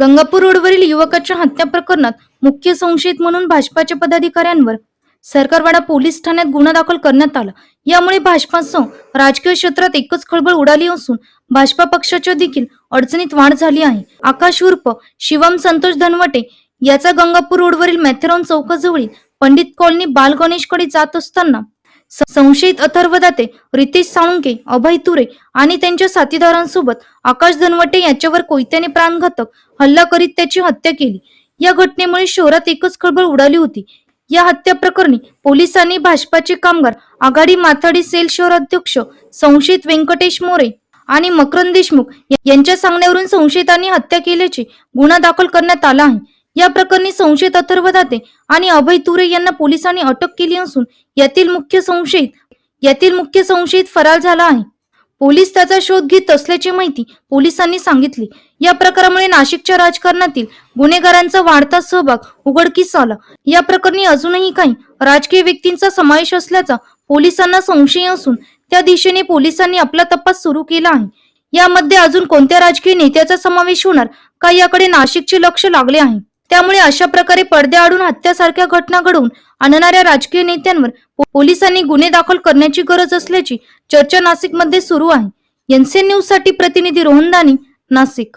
गंगापूर रोडवरील युवकाच्या हत्या प्रकरणात मुख्य संशयित म्हणून भाजपाच्या पदाधिकाऱ्यांवर सरकारवाडा पोलीस ठाण्यात गुन्हा दाखल करण्यात आला. यामुळे भाजपासह राजकीय क्षेत्रात एकच खळबळ उडाली असून भाजपा पक्षाच्या देखील अडचणीत वाढ झाली आहे. आकाश उर्फ शिवम संतोष धनवटे याचा गंगापूर रोडवरील मॅथेरॉन चौकाजवळील पंडित कॉलनी बाल गणेशकडे जात असताना संशयित अथर्वदाते रितेश साळुंके अभय तुरे आणि त्यांच्या साथीदारांसोबत आकाश धनवटे याच्यावर कोयत्याने प्राणघातक हल्ला करीत त्याची हत्या केली. या घटनेमुळे शहरात एकच खळबळ उडाली होती. या हत्या प्रकरणी पोलिसांनी भाजपाचे कामगार आघाडी माथाडी सेल शहर अध्यक्ष संशयित व्यंकटेश मोरे आणि मकरंद देशमुख यांच्या सांगण्यावरून संशयितांनी हत्या केल्याचे गुन्हा दाखल करण्यात आला आहे. या प्रकरणी संशयित अथर्व दाते आणि अभय तुरे यांना पोलिसांनी अटक केली असून यातील मुख्य संशयित यातील मुख्य संशयित फरार झाला आहे. पोलीस त्याचा शोध घेत असल्याची माहिती पोलिसांनी सांगितली. या प्रकारामुळे नाशिकच्या राजकारणातील गुन्हेगारांचा वाढता सहभाग उघडकीस आला. या प्रकरणी अजूनही काही राजकीय व्यक्तींचा समावेश असल्याचा पोलिसांना संशय असून त्या दिशेने पोलिसांनी आपला तपास सुरू केला आहे. यामध्ये अजून कोणत्या राजकीय नेत्याचा समावेश होणार का याकडे नाशिकचे लक्ष लागले आहे? त्यामुळे अशा प्रकारे पडद्याआडून हत्यासारख्या घटना घडवून आणणाऱ्या राजकीय नेत्यांवर पोलिसांनी गुन्हे दाखल करण्याची गरज असल्याची चर्चा नाशिकमध्ये सुरू आहे. एनसीएन न्यूजसाठी प्रतिनिधी रोहनदानी नाशिक.